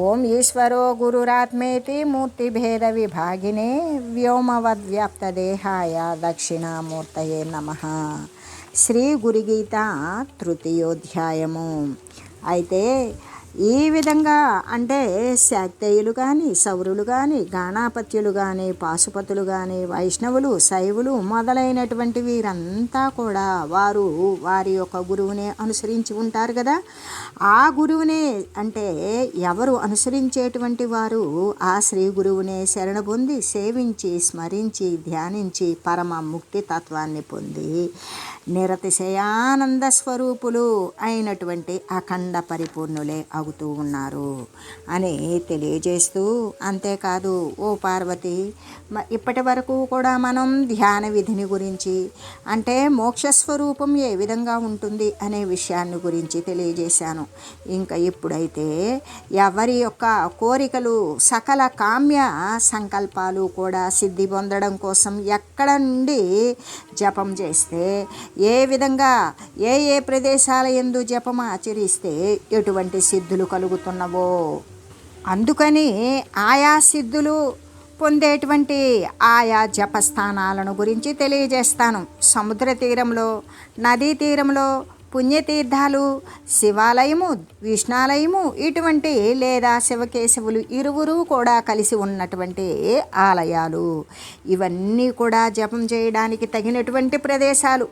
ఓం ఈశ్వరో గురురాత్మేతి మూర్తిభేద విభాగినే వ్యోమవద్వ్యాప్తదేహాయ దక్షిణామూర్తయే నమ. శ్రీ గురిగీత తృతీయోధ్యాయము. అయితే ఈ విధంగా అంటే శాక్తేయులు కానీ సౌరులు కానీ గాణాపత్యులు కానీ పాశుపతులు కానీ వైష్ణవులు శైవులు మొదలైనటువంటి వీరంతా కూడా వారు వారి యొక్క గురువునే అనుసరించి ఉంటారు కదా. ఆ గురువునే అంటే ఎవరు అనుసరించేటువంటి వారు ఆ శ్రీ గురువునే శరణ పొంది సేవించి స్మరించి ధ్యానించి పరమ ముక్తి తత్వాన్ని పొంది నిరతిశయానంద స్వరూపులు అయినటువంటి అఖండ పరిపూర్ణులే అవుతూ ఉన్నారు అని తెలియజేస్తూ అంతేకాదు ఓ పార్వతి ఇప్పటి వరకు కూడా మనం ధ్యాన విధిని గురించి అంటే మోక్ష స్వరూపం ఏ విధంగా ఉంటుంది అనే విషయాన్ని గురించి తెలియజేశాను. ఇంకా ఇప్పుడైతే ఎవరి యొక్క కోరికలు సకల కామ్య సంకల్పాలు కూడా సిద్ధి పొందడం కోసం ఎక్కడ నుండి జపం చేస్తే ఏ విధంగా ఏ ఏ ప్రదేశాల ఎందు జపం ఆచరిస్తే ఎటువంటి సిద్ధులు కలుగుతున్నవో. అందుకని ఆయా సిద్ధులు పొందేటువంటి ఆయా జపస్థానాలను గురించి తెలియజేస్తాను. సముద్ర తీరంలో నదీ తీరంలో పుణ్యతీర్థాలు శివాలయము విష్ణాలయము ఇటువంటి లేదా శివకేశవులు ఇరువురు కూడా కలిసి ఉన్నటువంటి ఆలయాలు. ఇవన్నీ కూడా జపం చేయడానికి తగినటువంటి ప్రదేశాలు.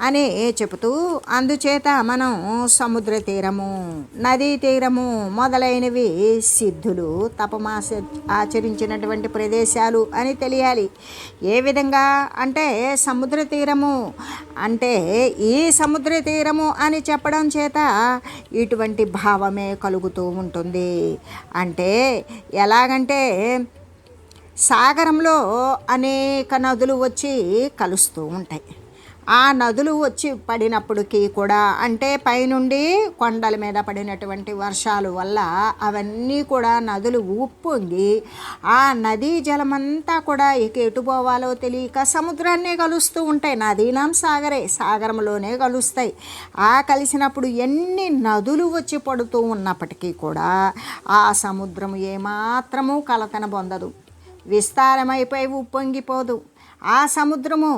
అని చెబుతూ అందుచేత మనం సముద్ర తీరము నదీ తీరము మొదలైనవి సిద్ధులు తపమాస ఆచరించినటువంటి ప్రదేశాలు అని తెలియాలి. ఏ విధంగా అంటే సముద్ర తీరము అంటే ఈ సముద్ర తీరము అని చెప్పడం చేత ఇటువంటి భావమే కలుగుతూ ఉంటుంది. అంటే ఎలాగంటే సాగరంలో అనేక నదులు వచ్చి కలుస్తూ ఉంటాయి. ఆ నదులు వచ్చి పడినప్పటికీ కూడా అంటే పైనుండి కొండల మీద పడినటువంటి వర్షాలు వల్ల అవన్నీ కూడా నదులు ఉప్పొంగి ఆ నదీ జలమంతా కూడా ఇక ఎటు పోవాలో తెలియక సముద్రాన్నే కలుస్తూ ఉంటాయి. నదీనాం సాగరే సాగరంలోనే కలుస్తాయి. ఆ కలిసినప్పుడు ఎన్ని నదులు వచ్చి పడుతూ ఉన్నప్పటికీ కూడా ఆ సముద్రం ఏమాత్రము కలతన పొందదు. విస్తారమైపోయి ఉప్పొంగిపోదు. ఆ సముద్రము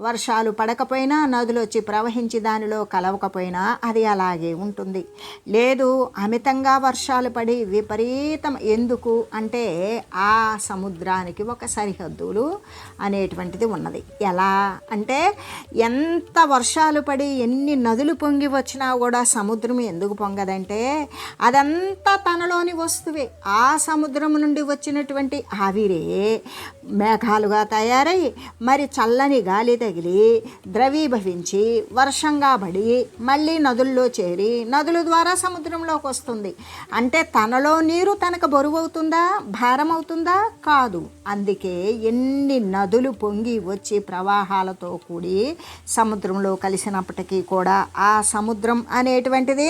వర్షాలు పడకపోయినా నదులు వచ్చి ప్రవహించి దానిలో కలవకపోయినా అది అలాగే ఉంటుంది. లేదు అమితంగా వర్షాలు పడి విపరీతం ఎందుకు అంటే ఆ సముద్రానికి ఒక సరిహద్దులు అనేటువంటిది ఉన్నది. ఎలా? అంటే ఎంత వర్షాలు పడి ఎన్ని నదులు పొంగి వచ్చినా కూడా సముద్రం ఎందుకు పొంగదంటే అదంతా తనలోని వస్తువే. ఆ సముద్రం నుండి వచ్చినటువంటి ఆవిరే మేఘాలుగా తయారై మరి చల్లని గాలి తగిలి ద్రవీభవించి వర్షంగా పడి మళ్ళీ నదుల్లో చేరి నదుల ద్వారా సముద్రంలోకి వస్తుంది. అంటే తనలో నీరు తనకు బరువు అవుతుందా? భారం అవుతుందా? కాదు. అందుకే ఎన్ని నదులు పొంగి వచ్చి ప్రవాహాలతో కూడి సముద్రంలో కలిసినప్పటికీ కూడా ఆ సముద్రం అనేటువంటిది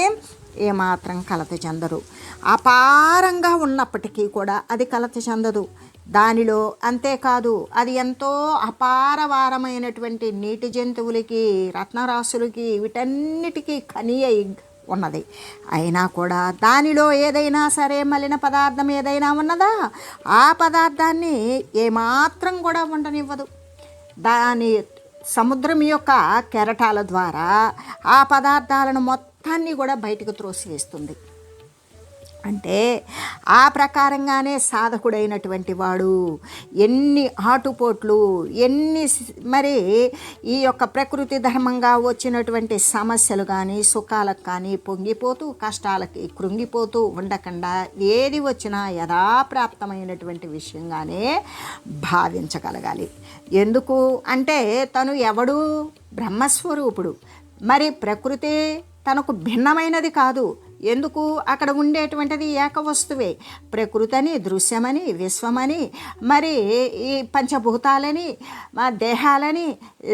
ఏమాత్రం కలత చెందరు అపారంగా ఉన్నప్పటికీ కూడా అది కలత చెందదు. దానిలో అంతేకాదు అది ఎంతో అపారవారమైనటువంటి నీటి జంతువులకి రత్నరాశులకి వీటన్నిటికీ కని ఉన్నది. అయినా కూడా దానిలో ఏదైనా సరే మలిన పదార్థం ఏదైనా ఉన్నదా? ఆ పదార్థాన్ని ఏమాత్రం కూడా ఉండనివ్వదు దాని సముద్రం యొక్క కెరటాల ద్వారా ఆ పదార్థాలను మొత్తాన్ని కూడా బయటకు త్రోసివేస్తుంది. అంటే ఆ ప్రకారంగానే సాధకుడైనటువంటి వాడు ఎన్ని ఆటుపోట్లు ఎన్ని మరి ఈ యొక్క ప్రకృతి ధర్మంగా వచ్చినటువంటి సమస్యలు కానీ సుఖాలకు కానీ పొంగిపోతూ కష్టాలకి కృంగిపోతూ ఉండకుండా ఏది వచ్చినా యథాప్రాప్తమైనటువంటి విషయంగానే భావించగలగాలి. ఎందుకు అంటే తను ఎవడు బ్రహ్మస్వరూపుడు. మరి ప్రకృతి తనకు భిన్నమైనది కాదు. ఎందుకు? అక్కడ ఉండేటువంటిది ఏకవస్తువే ప్రకృతని దృశ్యమని విశ్వమని మరి ఈ పంచభూతాలని మా దేహాలని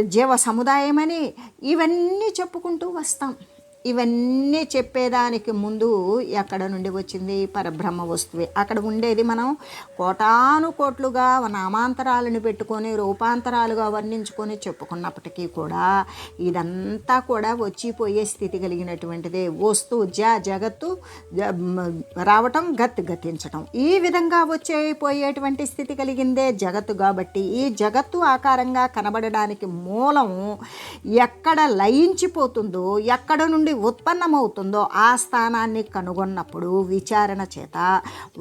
జీవ సముదాయమని ఇవన్నీ చెప్పుకుంటూ వస్తాం. ఇవన్నీ చెప్పేదానికి ముందు ఎక్కడ నుండి వచ్చింది? పరబ్రహ్మ వస్తువే. అక్కడ ఉండేది మనం కోటాను కోట్లుగా నామాంతరాలను పెట్టుకొని రూపాంతరాలుగా వర్ణించుకొని చెప్పుకున్నప్పటికీ కూడా ఇదంతా కూడా వచ్చిపోయే స్థితి కలిగినటువంటిదే. వస్తు జ జగత్తు రావటం గత్ గతించటం. ఈ విధంగా వచ్చేపోయేటువంటి స్థితి కలిగిందే జగత్తు కాబట్టి ఈ జగత్తు ఆకారంగా కనబడడానికి మూలం ఎక్కడ లయించిపోతుందో ఎక్కడ నుండి ఉత్పన్నమవుతుందో ఆ స్థానాన్ని కనుగొన్నప్పుడు విచారణ చేత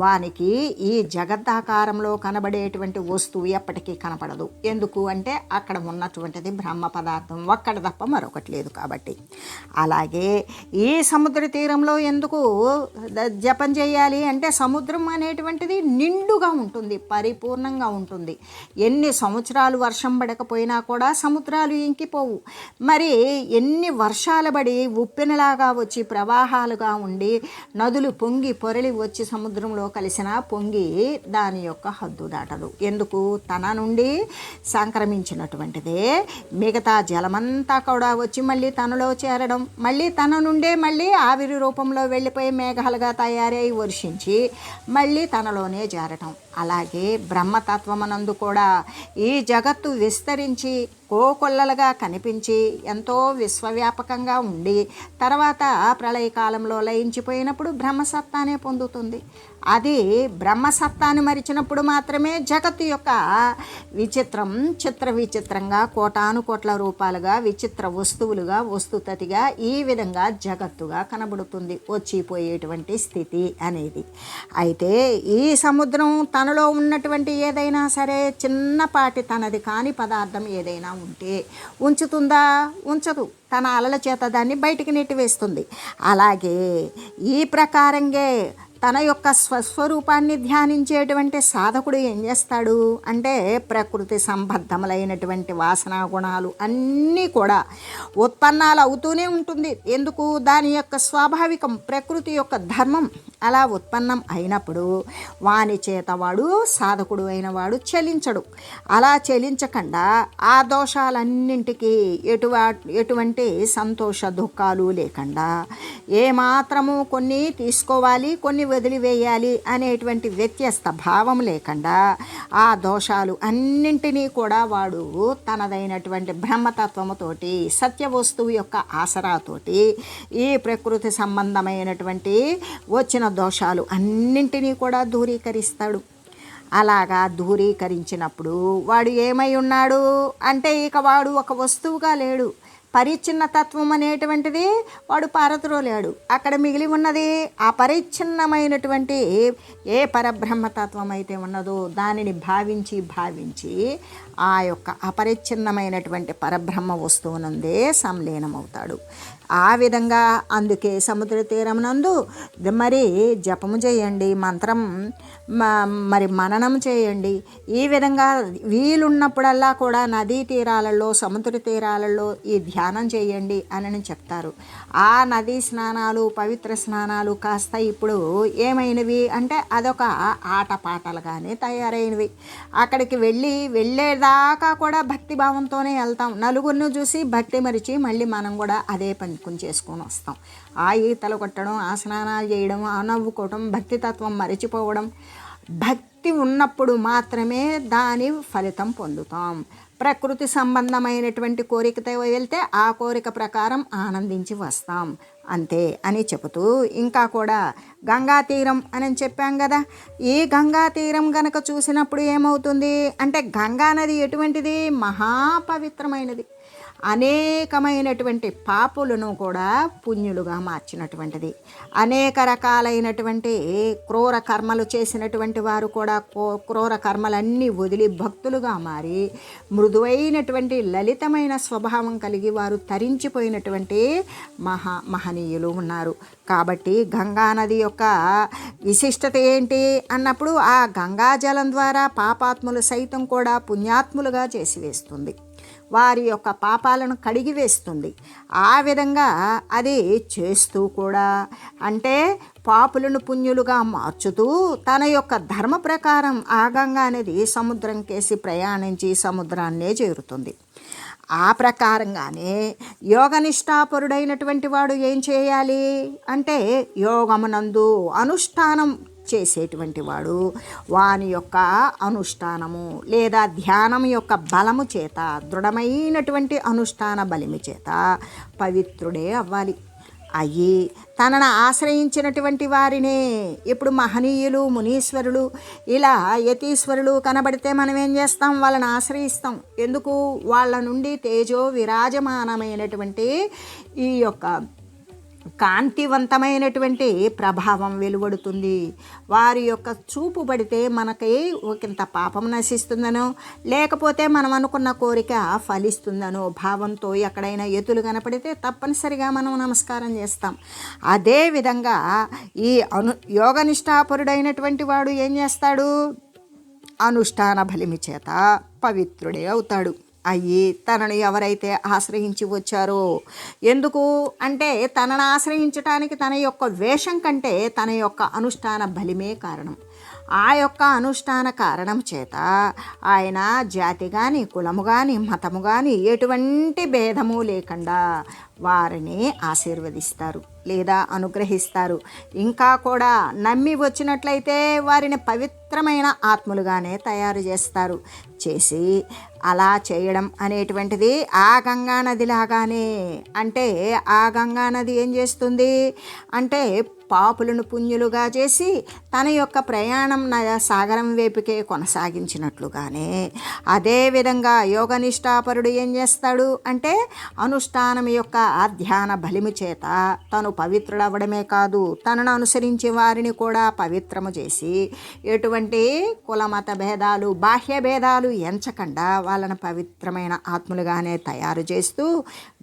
వానికి ఈ జగదాకారంలో కనబడేటువంటి వస్తువు ఎప్పటికీ కనపడదు. ఎందుకు అంటే అక్కడ ఉన్నటువంటిది బ్రహ్మ పదార్థం. ఒక్కడ తప్ప మరొకటి లేదు కాబట్టి. అలాగే ఈ సముద్ర తీరంలో ఎందుకు జపం చేయాలి అంటే సముద్రం అనేటువంటిది నిండుగా ఉంటుంది పరిపూర్ణంగా ఉంటుంది. ఎన్ని సంవత్సరాలు వర్షం పడకపోయినా కూడా సముద్రాలు ఇంకిపోవు. మరి ఎన్ని వర్షాలు పడి ఉప్పెనలాగా వచ్చి ప్రవాహాలుగా ఉండి నదులు పొంగి పొరలి వచ్చి సముద్రంలో కలిసిన పొంగి దాని యొక్క హద్దు దాటదు. ఎందుకు? తన నుండి సంక్రమించినటువంటిదే. మిగతా జలమంతా కూడా వచ్చి మళ్ళీ తనలో చేరడం మళ్ళీ తన నుండే మళ్ళీ ఆవిరి రూపంలో వెళ్ళిపోయి మేఘాలుగా తయారై వర్షించి మళ్ళీ తనలోనే చేరటం అలాగే బ్రహ్మతత్వమనందు కూడా ఈ జగత్తు విస్తరించి కోకొల్లలుగా కనిపించి ఎంతో విశ్వవ్యాపకంగా ఉండి తర్వాత ప్రళయకాలంలో లయించిపోయినప్పుడు బ్రహ్మసత్తానే పొందుతుంది. అది బ్రహ్మసత్తాన్ని మరిచినప్పుడు మాత్రమే జగత్తు యొక్క విచిత్రం చిత్ర విచిత్రంగా కోటాను కోట్ల రూపాలుగా విచిత్ర వస్తువులుగా వస్తుతతిగా ఈ విధంగా జగత్తుగా కనబడుతుంది వచ్చిపోయేటువంటి స్థితి అనేది. అయితే ఈ సముద్రం తనలో ఉన్నటువంటి ఏదైనా సరే చిన్నపాటి తనది కాని పదార్థం ఏదైనా ఉంటే ఉంచుతుందా? ఉంచదు. తన అలల చేత దాన్ని బయటికి నెట్టివేస్తుంది. అలాగే ఈ ప్రకారంగా తన యొక్క స్వస్వరూపాన్ని ధ్యానించేటువంటి సాధకుడు ఏం చేస్తాడు అంటే ప్రకృతి సంబద్ధములైనటువంటి వాసనా గుణాలు అన్నీ కూడా ఉత్పన్నాలు అవుతూనే ఉంటుంది. ఎందుకు? దాని యొక్క స్వాభావికం ప్రకృతి యొక్క ధర్మం అలా ఉత్పన్నం అయినప్పుడు వాని చేత వాడు సాధకుడు అయిన వాడు చలించడు. అలా చలించకుండా ఆ దోషాలన్నింటికీ ఎటువా ఎటువంటి సంతోష దుఃఖాలు లేకుండా ఏమాత్రము కొన్ని తీసుకోవాలి కొన్ని వదిలివేయాలి అనేటువంటి వ్యత్యస్త భావం లేకుండా ఆ దోషాలు అన్నింటినీ కూడా వాడు తనదైనటువంటి బ్రహ్మతత్వముతోటి సత్య వస్తువు యొక్క ఆసరాతోటి ఈ ప్రకృతి సంబంధమైనటువంటి వచ్చిన దోషాలు అన్నింటినీ కూడా దూరీకరిస్తాడు. అలాగా దూరీకరించినప్పుడు వాడు ఏమై ఉన్నాడు అంటే ఇక వాడు ఒక వస్తువుగా లేడు. పరిచ్ఛిన్న తత్వం అనేటువంటిది వాడు పారద్రోలేడు. అక్కడ మిగిలి ఉన్నది ఆ పరిచ్ఛిన్నమైనటువంటి ఏ పరబ్రహ్మతత్వం అయితే ఉన్నదో దానిని భావించి భావించి ఆ యొక్క అపరిచ్ఛిన్నమైనటువంటి పరబ్రహ్మ వస్తువునందే సంలీనమవుతాడు. ఆ విధంగా అందుకే సముద్ర తీరమునందు నందు మరి జపము చేయండి. మంత్రం మరి మననం చేయండి. ఈ విధంగా వీలున్నప్పుడల్లా కూడా నదీ తీరాలలో సముద్ర తీరాలలో ఈ ధ్యానం చేయండి అని చెప్తారు. ఆ నదీ స్నానాలు పవిత్ర స్నానాలు కాస్త ఇప్పుడు ఏమైనవి అంటే అదొక ఆటపాటలుగానే తయారైనవి. అక్కడికి వెళ్ళి వెళ్ళేదాకా కూడా భక్తి భావంతోనే వెళ్తాం. నలుగురిని చూసి భక్తి మరిచి మళ్ళీ మనం కూడా అదే పని చేసుకొని వస్తాం. ఆ ఈతలు కొట్టడం ఆ స్నానాలు చేయడం ఆ నవ్వుకోవడం భక్తి తత్వం మరిచిపోవడం. భక్తి ఉన్నప్పుడు మాత్రమే దాని ఫలితం పొందుతాం. ప్రకృతి సంబంధమైనటువంటి కోరికతో వెళ్తే ఆ కోరిక ప్రకారం ఆనందించి వస్తాం. అంతే అని చెబుతూ ఇంకా కూడా గంగా తీరం అని చెప్పాం కదా. ఈ గంగా తీరం గనక చూసినప్పుడు ఏమవుతుంది? అంటే గంగా నది ఎటువంటిది? మహాపవిత్రమైనది. అనేకమైనటువంటి పాపులను కూడా పుణ్యులుగా మార్చినటువంటిది. అనేక రకాలైనటువంటి క్రూర కర్మలు చేసినటువంటి వారు కూడా క్రూర కర్మలన్నీ వదిలి భక్తులుగా మారి మృదువైనటువంటి లలితమైన స్వభావం కలిగి వారు తరించిపోయినటువంటి మహా మహనీయులు ఉన్నారు. కాబట్టి గంగా నది యొక్క విశిష్టత ఏంటి అన్నప్పుడు ఆ గంగాజలం ద్వారా పాపాత్ములు సైతం కూడా పుణ్యాత్ములుగా చేసివేస్తుంది. వారి యొక్క పాపాలను కడిగివేస్తుంది ఆ విధంగా అది చేస్తూ కూడా అంటే పాపులను పుణ్యులుగా మార్చుతూ తన యొక్క ధర్మ ప్రకారం ఆగంగా అనేది సముద్రం కేసి ప్రయాణించి సముద్రాన్నే చేరుతుంది. ఆ ప్రకారంగానే యోగనిష్టాపరుడైనటువంటి వాడు ఏం చేయాలి? అంటే యోగమునందు అనుష్ఠానం చేసేటువంటి వాడు వాని యొక్క అనుష్ఠానము లేదా ధ్యానం యొక్క బలము చేత దృఢమైనటువంటి అనుష్ఠాన బలిమి చేత పవిత్రుడే అవ్వాలి. అయ్యి తనను ఆశ్రయించినటువంటి వారినే ఇప్పుడు మహనీయులు మునీశ్వరులు ఇలా యతీశ్వరులు కనబడితే మనం ఏం చేస్తాం? వాళ్ళని ఆశ్రయిస్తాం. ఎందుకు? వాళ్ళ నుండి తేజో విరాజమానమైనటువంటి ఈ యొక్క కాంతివంతమైనటువంటి ప్రభావం వెలువడుతుంది. వారి యొక్క చూపు పడితే మనకి ఒకంత పాపం నశిస్తుందనో లేకపోతే మనం అనుకున్న కోరిక ఫలిస్తుందనో భావంతో ఎక్కడైనా ఎతులు కనపడితే తప్పనిసరిగా మనం నమస్కారం చేస్తాం. అదేవిధంగా ఈ అను యోగనిష్టాపరుడైనటువంటి వాడు ఏం చేస్తాడు? అనుష్ఠాన బలిమి చేత పవిత్రుడే అవుతాడు. అయ్యి తనను ఎవరైతే ఆశ్రయించి వచ్చారో? ఎందుకు? అంటే తనను ఆశ్రయించటానికి తన యొక్క వేషం కంటే తన యొక్క అనుష్ఠాన బలిమే కారణం. ఆ యొక్క అనుష్ఠాన కారణం చేత ఆయన జాతి కానీ కులము కానీ మతము కానీ ఎటువంటి భేదము లేకుండా వారిని ఆశీర్వదిస్తారు లేదా అనుగ్రహిస్తారు. ఇంకా కూడా నమ్మి వచ్చినట్లయితే వారిని పవిత్రమైన ఆత్మలుగానే తయారు చేస్తారు. చేసి అలా చేయడం అనేటువంటిది ఆ గంగా నదిలాగానే అంటే ఆ గంగా నది ఏం చేస్తుంది? అంటే పాపులను పుణ్యులుగా చేసి తన యొక్క ప్రయాణం న- సాగరం వైపుకే కొనసాగించినట్లుగానే. అదేవిధంగా యోగనిష్టాపరుడు ఏం చేస్తాడు? అంటే అనుష్ఠానం యొక్క ధ్యాన బలిమి చేత తను పవిత్రుడవడమే కాదు తనను అనుసరించే వారిని కూడా పవిత్రము చేసి ఎటువంటి కులమత భేదాలు బాహ్య భేదాలు ఎంచకుండా వాళ్ళను పవిత్రమైన ఆత్మలుగానే తయారు చేస్తూ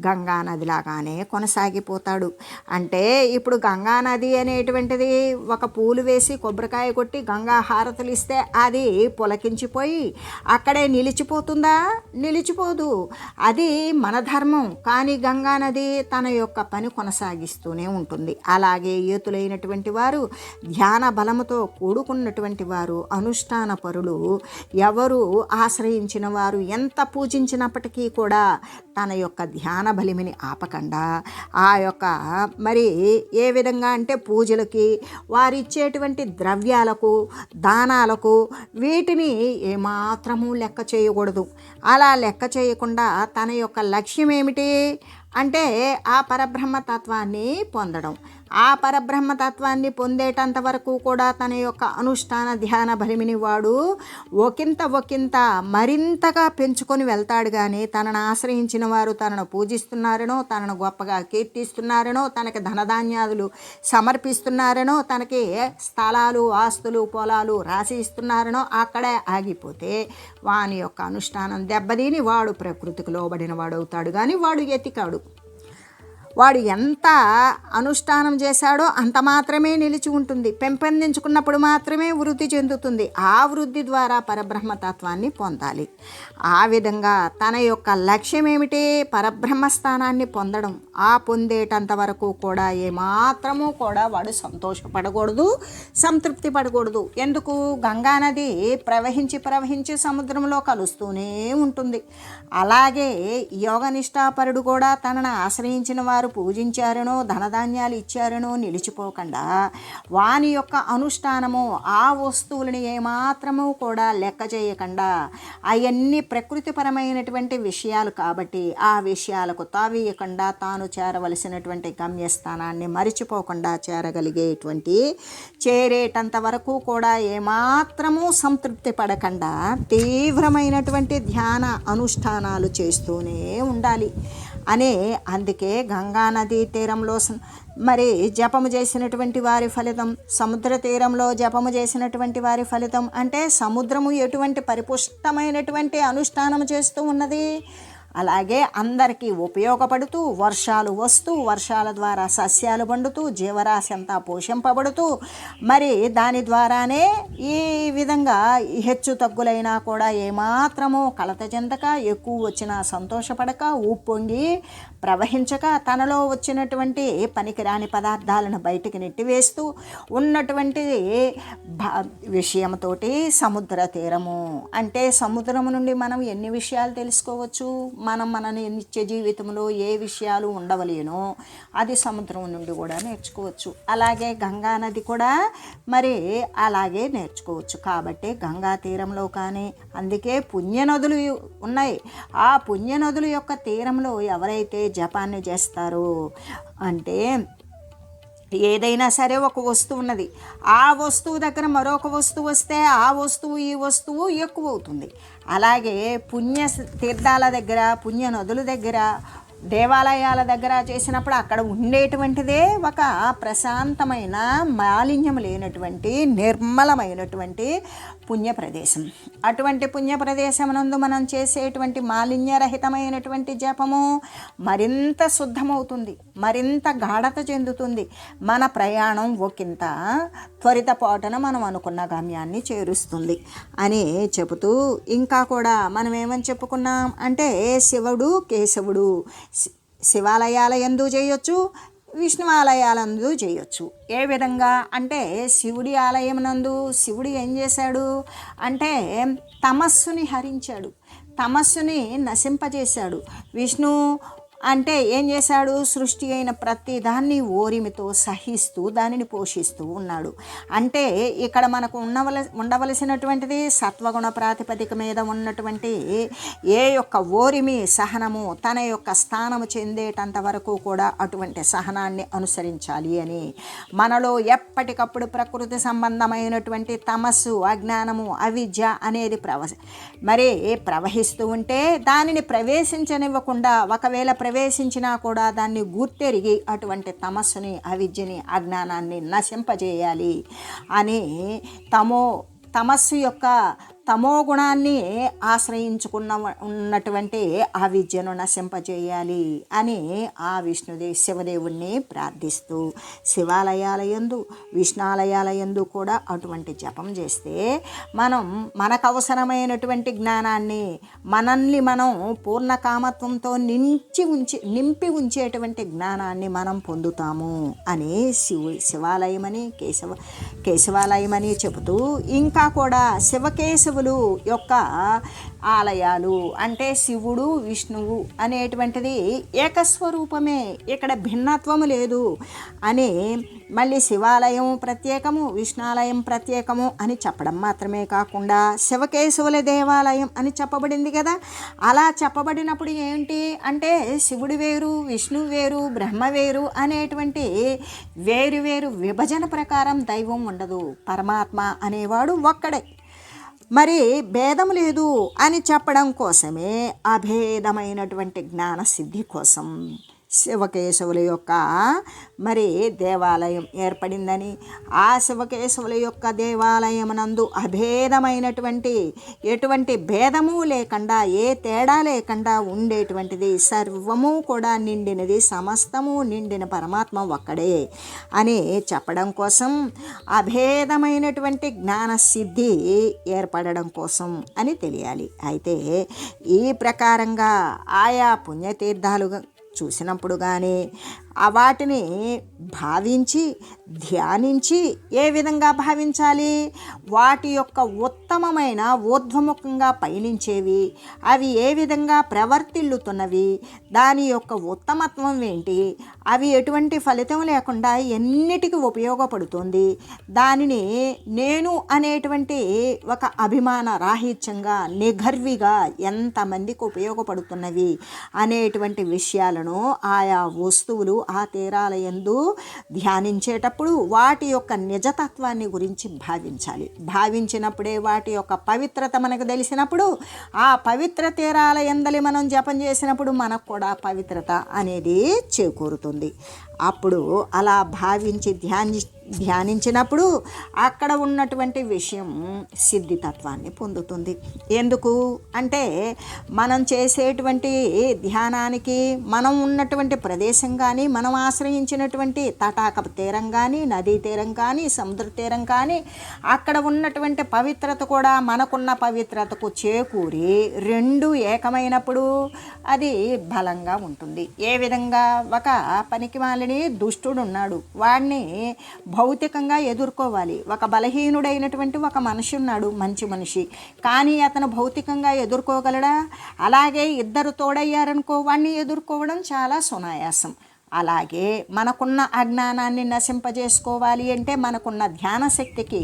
గంగానదిలాగానే కొనసాగిపోతాడు. అంటే ఇప్పుడు గంగా నది అనేటువంటిది ఒక పూలు వేసి కొబ్బరికాయ కొట్టి గంగా హారతులు ఇస్తే అది పులకించిపోయి అక్కడే నిలిచిపోతుందా? నిలిచిపోదు. అది మన ధర్మం. కానీ గంగా నది తన యొక్క పని కొనసాగిస్తూనే ఉంటుంది. అలాగే ఏతులైనటువంటి వారు ధ్యాన బలముతో కూడుకున్నటువంటి వారు అనుష్ఠాన పరులు ఎవరు ఆశ్రయించిన వారు ఎంత పూజించినప్పటికీ కూడా తన యొక్క ధ్యాన బలిమిని ఆపకుండా. ఆ యొక్క మరి ఏ విధంగా అంటే పూజలకి వారిచ్చేటువంటి ద్రవ్యాలకు దానాలకు వీటిని ఏమాత్రము లెక్క చేయకూడదు. అలా లెక్క చేయకుండా తన యొక్క లక్ష్యం ఏమిటి అంటే ఆ పరబ్రహ్మ తత్వాన్ని పొందడం. ఆ పరబ్రహ్మతత్వాన్ని పొందేటంత వరకు కూడా తన యొక్క అనుష్ఠాన ధ్యాన భరిమిని వాడు ఒకంత ఒకంత మరింతగా పెంచుకొని వెళ్తాడు కానీ తనను ఆశ్రయించిన వారు తనను పూజిస్తున్నారనో తనను గొప్పగా కీర్తిస్తున్నారనో తనకి ధనధాన్యాదులు సమర్పిస్తున్నారనో తనకి స్థలాలు ఆస్తులు పొలాలు రాసి ఇస్తున్నారనో అక్కడే ఆగిపోతే వాని యొక్క అనుష్ఠానం దెబ్బతిని వాడు ప్రకృతికి లోబడిన వాడు అవుతాడు కానీ వాడు ఎతికాడు. వాడు ఎంత అనుష్ఠానం చేశాడో అంత మాత్రమే నిలిచి ఉంటుంది. పెంపొందించుకున్నప్పుడు మాత్రమే వృద్ధి చెందుతుంది. ఆ వృద్ధి ద్వారా పరబ్రహ్మతత్వాన్ని పొందాలి. ఆ విధంగా తన యొక్క లక్ష్యం ఏమిటి పరబ్రహ్మ స్థానాన్ని పొందడం. ఆ పొందేటంత వరకు కూడా ఏమాత్రము కూడా వాడు సంతోషపడకూడదు సంతృప్తి పడకూడదు. ఎందుకు? గంగా నది ప్రవహించి ప్రవహించి సముద్రంలో కలుస్తూనే ఉంటుంది. అలాగే యోగనిష్టాపరుడు కూడా తనను ఆశ్రయించిన వారు పూజించారనో ధనధాన్యాలు ఇచ్చారనో నిలిచిపోకుండా వాని యొక్క అనుష్ఠానము ఆ వస్తువులని ఏమాత్రము కూడా లెక్క చేయకుండా అవన్నీ ప్రకృతిపరమైనటువంటి విషయాలు కాబట్టి ఆ విషయాలకు తావీయకుండా తాను చేరవలసినటువంటి గమ్యస్థానాన్ని మరిచిపోకుండా చేరగలిగేటువంటి చేరేటంత వరకు కూడా ఏమాత్రము సంతృప్తి పడకుండా తీవ్రమైనటువంటి ధ్యాన అనుష్ఠానాలు చేస్తూనే ఉండాలి. అనే అందుకే గంగా నదీ తీరంలో మరి జపము చేసినటువంటి వారి ఫలితం సముద్ర తీరంలో జపము చేసినటువంటి వారి ఫలితం అంటే సముద్రము ఎటువంటి పరిపుష్టమైనటువంటి అనుష్ఠానం చేస్తూ ఉన్నది? అలాగే అందరికీ ఉపయోగపడుతూ వర్షాలు వస్తూ వర్షాల ద్వారా సస్యాలు పండుతూ జీవరాశి అంతా పోషింపబడుతూ మరి దాని ద్వారానే ఈ విధంగా హెచ్చు తగ్గులైనా కూడా ఏమాత్రము కలత చెందక ఎక్కువ వచ్చినా సంతోషపడక ఉప్పొంగి ప్రవహించక తనలో వచ్చినటువంటి పనికిరాని పదార్థాలను బయటికి నెట్టివేస్తూ ఉన్నటువంటి విషయంతో సముద్ర తీరము. అంటే సముద్రము నుండి మనం ఎన్ని విషయాలు తెలుసుకోవచ్చు? మనం మన నిత్య జీవితంలో ఏ విషయాలు ఉండవలేనో అది సముద్రం నుండి కూడా నేర్చుకోవచ్చు. అలాగే గంగా నది కూడా మరి అలాగే నేర్చుకోవచ్చు. కాబట్టి గంగా తీరంలో కానీ అందుకే పుణ్యనదులు ఉన్నాయి. ఆ పుణ్యనదుల యొక్క తీరంలో ఎవరైతే జపాన్ని చేస్తారో అంటే ఏదైనా సరే ఒక వస్తువు ఉన్నది. ఆ వస్తువు దగ్గర మరొక వస్తువు వస్తే ఆ వస్తువు ఈ వస్తువు ఎక్కువ అవుతుంది అలాగే పుణ్య తీర్థాల దగ్గర పుణ్య నదుల దగ్గర దేవాలయాల దగ్గర చేసినప్పుడు అక్కడ ఉండేటువంటిదే ఒక ప్రశాంతమైన మాలిన్యం లేనటువంటి నిర్మలమైనటువంటి పుణ్య ప్రదేశం. అటువంటి పుణ్య ప్రదేశమునందు మనం చేసేటువంటి మాలిన్యరహితమైనటువంటి జపము మరింత శుద్ధమవుతుంది. మరింత గాఢత చెందుతుంది. మన ప్రయాణం ఒకంత త్వరితపాటున మనం అనుకున్న గమ్యాన్ని చేరుస్తుంది అని చెబుతూ ఇంకా కూడా మనం ఏమని చెప్పుకున్నాం అంటే శివుడు కేశవుడు శి- శివాలయాల ఎందు చేయొచ్చు విష్ణు ఆలయాలందు చేయొచ్చు. ఏ విధంగా అంటే శివుడి ఆలయం నందు శివుడు ఏం చేశాడు అంటే తమస్సుని హరించాడు. తమస్సుని నశింపజేశాడు. విష్ణు అంటే ఏం చేశాడు? సృష్టి అయిన ప్రతి దాన్ని ఓరిమితో సహిస్తూ దానిని పోషిస్తూ ఉన్నాడు. అంటే ఇక్కడ మనకు ఉన్నవల ఉండవలసినటువంటిది సత్వగుణ ప్రాతిపదిక మీద ఉన్నటువంటి ఏ యొక్క ఓరిమి సహనము తన యొక్క స్థానము చెందేటంత వరకు కూడా అటువంటి సహనాన్ని అనుసరించాలి అని. మనలో ఎప్పటికప్పుడు ప్రకృతి సంబంధమైనటువంటి తమస్సు అజ్ఞానము అవిద్య అనేది ప్రవ మరి ప్రవహిస్తూ ఉంటే దానిని ప్రవేశించనివ్వకుండా ఒకవేళ ప్రవేశించినా కూడా దాన్ని గుర్తెరిగి అటువంటి తమస్సుని అవిద్యని అజ్ఞానాన్ని నశింపజేయాలి అని తమో తమస్సు యొక్క తమో గుణాన్ని ఆశ్రయించుకున్న ఉన్నటువంటి ఆ విద్యను నశింపజేయాలి అని ఆ విష్ణుదేవ్ శివదేవుణ్ణి ప్రార్థిస్తూ శివాలయాల యందు విష్ణాలయాల యందు కూడా అటువంటి జపం చేస్తే మనం మనకు అవసరమైనటువంటి జ్ఞానాన్ని మనల్ని మనం పూర్ణ కామత్వంతో నించి ఉంచి నింపి ఉంచేటువంటి జ్ఞానాన్ని మనం పొందుతాము అని శివు శివాలయమని కేశవ కేశవాలయమని చెబుతూ ఇంకా కూడా శివకేశవులు యొక్క ఆలయాలు. అంటే శివుడు విష్ణువు అనేటువంటిది ఏకస్వరూపమే. ఇక్కడ భిన్నత్వము లేదు అని మళ్ళీ శివాలయం ప్రత్యేకము విష్ణాలయం ప్రత్యేకము అని చెప్పడం మాత్రమే కాకుండా శివకేశవుల దేవాలయం అని చెప్పబడింది కదా. అలా చెప్పబడినప్పుడు ఏంటి అంటే శివుడు వేరు విష్ణు వేరు బ్రహ్మ వేరు అనేటువంటి వేరు వేరు విభజన ప్రకారం దైవం ఉండదు. పరమాత్మ అనేవాడు ఒక్కడే. మరి భేదం లేదు అని చెప్పడం కోసమే అభేదమైనటువంటి జ్ఞాన సిద్ధి కోసం శివకేశవుల యొక్క మరి దేవాలయం ఏర్పడిందని ఆ శివకేశవుల యొక్క దేవాలయమునందు అభేదమైనటువంటి ఎటువంటి భేదము లేకుండా ఏ తేడా లేకుండా ఉండేటువంటిది సర్వము కూడా నిండినది సమస్తము నిండిన పరమాత్మ ఒక్కడే అని చెప్పడం కోసం అభేదమైనటువంటి జ్ఞాన సిద్ధి ఏర్పడడం కోసం అని తెలియాలి. అయితే ఈ ప్రకారంగా ఆయా పుణ్యతీర్థాలు చూసినప్పుడు కానీ వాటిని భావించి ధ్యానించి ఏ విధంగా భావించాలి? వాటి యొక్క ఉత్తమమైన ఊర్ధ్వముఖంగా పయనించేవి అవి ఏ విధంగా ప్రవర్తిల్లుతున్నవి దాని యొక్క ఉత్తమత్వం ఏంటి అవి ఎటువంటి ఫలితం లేకుండా ఎన్నిటికి ఉపయోగపడుతుంది దానిని నేను అనేటువంటి ఒక అభిమాన రాహిత్యంగా నిఘర్విగా ఎంతమందికి ఉపయోగపడుతున్నవి అనేటువంటి విషయాలను ఆయా వస్తువులు ఆ తీరాల యందు ధ్యానించేటప్పుడు వాటి యొక్క నిజతత్వాన్ని గురించి భావించాలి. భావించినప్పుడే వాటి యొక్క పవిత్రత మనకు తెలిసినప్పుడు ఆ పవిత్ర తీరాల ఎందలి మనం జపం చేసినప్పుడు మనకు కూడా పవిత్రత అనేది చేకూరుతుంది. అప్పుడు అలా భావించి ధ్యాని ధ్యానించినప్పుడు అక్కడ ఉన్నటువంటి విషయం సిద్ధితత్వాన్ని పొందుతుంది. ఎందుకు? అంటే మనం చేసేటువంటి ధ్యానానికి మనం ఉన్నటువంటి ప్రదేశం కానీ మనం ఆశ్రయించినటువంటి తటాక తీరం కానీ నదీ తీరం కానీ సముద్ర తీరం కానీ అక్కడ ఉన్నటువంటి పవిత్రత కూడా మనకున్న పవిత్రతకు చేకూరి రెండు ఏకమైనప్పుడు అది బలంగా ఉంటుంది. ఏ విధంగా? ఒక పనికిమాలిని దుష్టుడు ఉన్నాడు వాడిని భౌతికంగా ఎదుర్కోవాలి. ఒక బలహీనుడైనటువంటి ఒక మనిషి ఉన్నాడు మంచి మనిషి. కానీ అతను భౌతికంగా ఎదుర్కోగలడా? అలాగే ఇద్దరు తోడయ్యారనుకో వాడిని ఎదుర్కోవడం చాలా సునాయాసం. అలాగే మనకున్న అజ్ఞానాన్ని నశింపజేసుకోవాలి అంటే మనకున్న ధ్యాన శక్తికి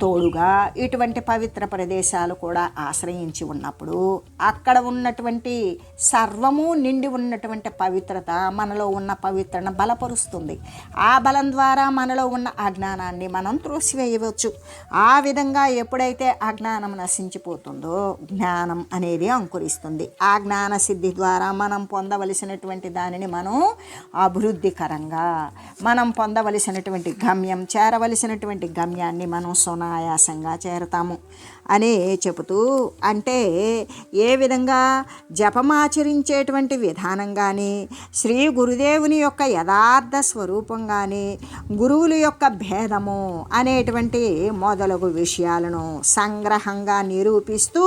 తోడుగా ఇటువంటి పవిత్ర ప్రదేశాలు కూడా ఆశ్రయించి ఉన్నప్పుడు అక్కడ ఉన్నటువంటి సర్వము నిండి ఉన్నటువంటి పవిత్రత మనలో ఉన్న పవిత్రను బలపరుస్తుంది. ఆ బలం ద్వారా మనలో ఉన్న అజ్ఞానాన్ని మనం త్రోసివేయవచ్చు. ఆ విధంగా ఎప్పుడైతే అజ్ఞానం నశించిపోతుందో జ్ఞానం అనేది అంకురిస్తుంది. ఆ జ్ఞాన సిద్ధి ద్వారా మనం పొందవలసినటువంటి దానిని మనం అభివృద్ధికరంగా మనం పొందవలసినటువంటి గమ్యం చేరవలసినటువంటి గమ్యాన్ని మనం అనాయాసంగా చేరతాము అని చెబుతూ అంటే ఏ విధంగా జపమాచరించేటువంటి విధానం కానీ శ్రీ గురుదేవుని యొక్క యథార్థ స్వరూపం కానీ గురువుల యొక్క భేదము అనేటువంటి మొదలగు విషయాలను సంగ్రహంగా నిరూపిస్తూ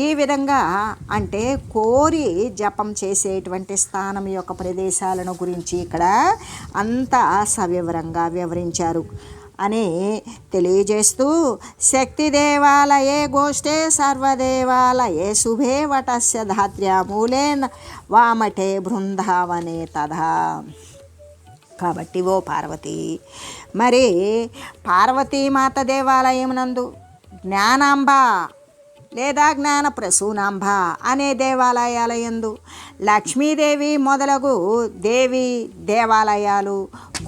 ఈ విధంగా అంటే కోరి జపం చేసేటువంటి స్థానం యొక్క ప్రదేశాలను గురించి ఇక్కడ అంతా సవివరంగా వివరించారు. అని తెలియజేస్తూ శక్తి దేవాలయే గోష్ఠే సర్వదేవాలయే శుభే వటస్య ధాత్ర్యామూలే వామటే బృందావనే తథా కాబట్టి ఓ పార్వతి మరి పార్వతీమాత దేవాలయం నందు జ్ఞానాంబ లేదా జ్ఞాన ప్రసూనాంబ అనే దేవాలయాల యందు లక్ష్మీదేవి మొదలగు దేవి దేవాలయాలు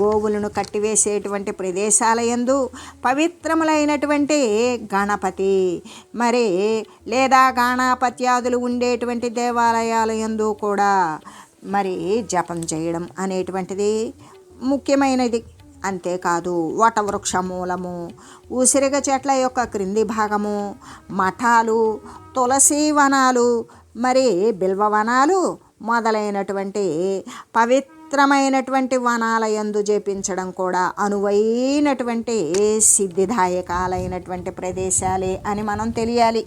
గోవులను కట్టివేసేటువంటి ప్రదేశాల యందు పవిత్రములైనటువంటి గణపతి. మరి లేదా గణపత్యాదులు ఉండేటువంటి దేవాలయాల యందు కూడా మరి జపం చేయడం అనేటువంటిది ముఖ్యమైనది. అంతేకాదు వటవృక్ష మూలము ఉసిరిగ చెట్ల యొక్క క్రింది భాగము మఠాలు తులసి వనాలు మరి బిల్వవనాలు మొదలైనటువంటి పవిత్రమైనటువంటి వనాల చేపించడం కూడా అనువైనటువంటి సిద్ధిదాయకాలైనటువంటి ప్రదేశాలే అని మనం తెలియాలి.